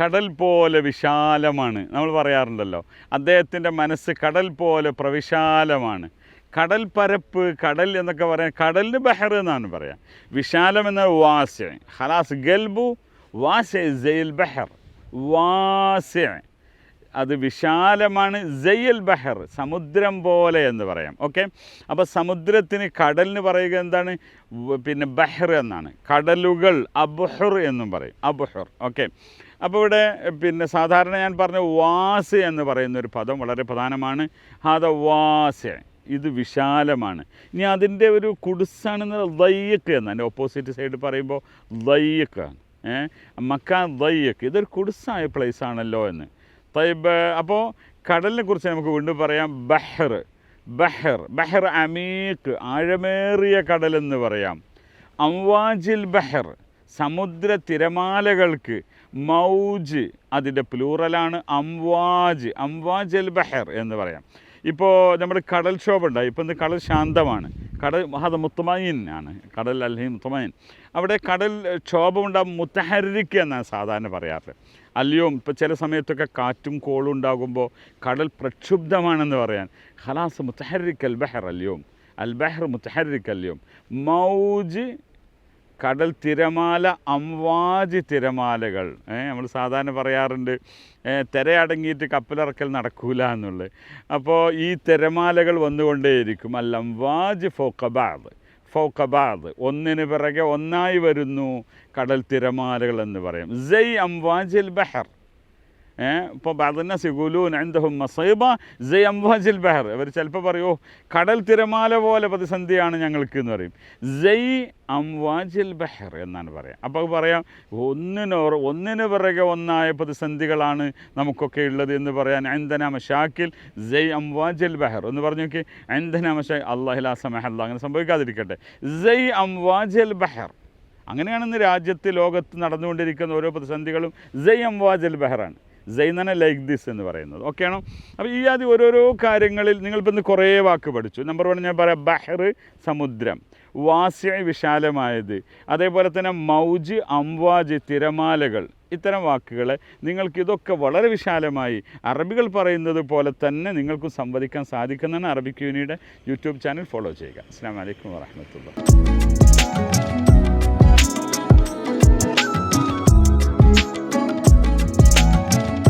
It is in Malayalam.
കടൽ പോലെ വിശാലമാണ്. നമ്മൾ പറയാറുണ്ടല്ലോ. അദ്ദേഹത്തിന്റെ മനസ്സ് കടൽ പോലെ പ്രവിശാലമാണ്. കടൽ പരപ്പ് കടൽ എന്നൊക്കെ പറയാൻ കടലിന് ബഹർ എന്നാണ് പറയാം. വിശാലം എന്ന വാസ്യ. ഹലാസ് ഗൽബു വാസ്യ ജയിൽ ബഹർ. വാസ്യ. അത് വിശാലമാണ് ജയ്യൽ ബഹർ. സമുദ്രം പോലെ എന്ന് പറയാം. ഓക്കെ? അപ്പോൾ സമുദ്രത്തിന് കടലിന് പറയുക എന്താണ്? പിന്നെ ബഹർ എന്നാണ്. കടലുകൾ അബുഹർ എന്നും പറയും. അബുഹർ. ഓക്കെ? അപ്പോൾ ഇവിടെ പിന്നെ സാധാരണ ഞാൻ പറഞ്ഞ വാസ് എന്ന് പറയുന്ന ഒരു പദം വളരെ പ്രധാനമാണ്. ഹാദ വാസ് ഇത് വിശാലമാണ്. ഇനി അതിന്റെ ഒരു കുടുസാണെന്ന് ദയ്യക്ക് എന്ന്. എന്റെ ഓപ്പോസിറ്റ് സൈഡ് പറയുമ്പോൾ ദയ്യക്കാണ് ഏഹ് മക്കാൻ ദയ്യക്ക്. ഇതൊരു കുടുസായ പ്ലേസ് ആണല്ലോ എന്ന്. തൈബ് അപ്പോൾ കടലിനെ കുറിച്ച് നമുക്ക് വീണ്ടും പറയാം. ബഹർ ബഹർ ബഹർ അമീക്ക് ആഴമേറിയ കടലെന്ന് പറയാം. അംവാജിൽ ബഹർ സമുദ്ര തിരമാലകൾക്ക് മൗജ് അതിന്റെ പ്ലൂറലാണ് അംവാജ് അംവാജ് അൽ ബഹർ എന്ന് പറയാം. ഇപ്പോൾ നമ്മുടെ കടൽക്ഷോഭം ഉണ്ടായി ഇപ്പോൾ ഇന്ന് കടൽ ശാന്തമാണ്. കടൽ അത് മുത്തമയിൻ ആണ്. കടൽ അല്ലെങ്കിൽ മുത്തമയിൻ. അവിടെ കടൽ ക്ഷോഭം ഉണ്ടാകും മുത്തഹരിക്ക് എന്നാണ് സാധാരണ പറയാറ്. അല്ലയോ ഇപ്പോൾ ചില സമയത്തൊക്കെ കാറ്റും കോളും ഉണ്ടാകുമ്പോൾ കടൽ പ്രക്ഷുബ്ധമാണെന്ന് പറയാൻ. ഖലാസ് മുത്തഹരിക്ക് അൽ ബഹർ അല്ലയോ അൽ ബഹർ മുത്തഹരിക്ക് അല്ലയോ. മൗജ് കടൽ തിരമാല അംവാജി തിരമാലകൾ. നമ്മൾ സാധാരണ പറയാറുണ്ട് തിരയടങ്ങിയിട്ട് കപ്പലിറക്കൽ നടക്കൂല എന്നുള്ളത്. അപ്പോൾ ഈ തിരമാലകൾ വന്നുകൊണ്ടേയിരിക്കും. അല്ല അംവാജ് ഫോക്കബാദ് ഫൗക്കബാദ് ഒന്നിന് പിറകെ ഒന്നായി വരുന്നു കടൽ തിരമാലകൾ എന്ന് പറയും. ജയ് അംവാജിൽ ബഹർ. ഇപ്പോൾ ബദന്ന സിഗുലൂൻ എന്തഹും മസൈബ ജയ് അംവാജിൽ ബഹർ. ഇവർ ചിലപ്പോൾ പറയൂ കടൽ തിരമാല പോലെ പ്രതിസന്ധിയാണ് ഞങ്ങൾക്ക് എന്ന് പറയും. ജയ് അംവാജിൽ ബഹർ എന്നാണ് പറയാം. അപ്പോൾ പറയാം ഒന്നിനോ ഒന്നിന് പിറകെ ഒന്നായ പ്രതിസന്ധികളാണ് നമുക്കൊക്കെ ഉള്ളത് എന്ന് പറയാൻ എന്തന മഷാക്കിൽ ജയ് അംവാജിൽ ബഹർ. എന്ന് പറഞ്ഞു നോക്കി എന്തന മഷാ അള്ളാഹിലാ സമഹല്ല അങ്ങനെ സംഭവിക്കാതിരിക്കട്ടെ. ജയ് അംവാജിൽ ബഹർ. അങ്ങനെയാണ് ഇന്ന് രാജ്യത്ത് ലോകത്ത് നടന്നുകൊണ്ടിരിക്കുന്ന ഓരോ പ്രതിസന്ധികളും ജയ് അംവാജൽ ബഹറാണ്. ജൈനന ലൈക്ക് ദിസ് എന്ന് പറയുന്നത്. ഓക്കെയാണോ അപ്പോൾ ഈ ആദ്യം ഓരോരോ കാര്യങ്ങളിൽ നിങ്ങളിപ്പോൾ ഇന്ന് കുറേ വാക്ക് പഠിച്ചു. നമ്പർ വൺ ഞാൻ പറയാം ബഹർ സമുദ്രം. വാസ്യ വിശാലമായത്. അതേപോലെ തന്നെ മൗജ് അംവാജ് തിരമാലകൾ. ഇത്തരം വാക്കുകൾ നിങ്ങൾക്ക് ഇതൊക്കെ വളരെ വിശാലമായി അറബികൾ പറയുന്നത് പോലെ തന്നെ നിങ്ങൾക്കും സംവദിക്കാൻ സാധിക്കുന്നതാണ് അറബിക് യൂണിയുടെ യൂട്യൂബ് ചാനൽ ഫോളോ ചെയ്യുക. അസ്സാം വലൈക്കും വാഹമത്തുള്ള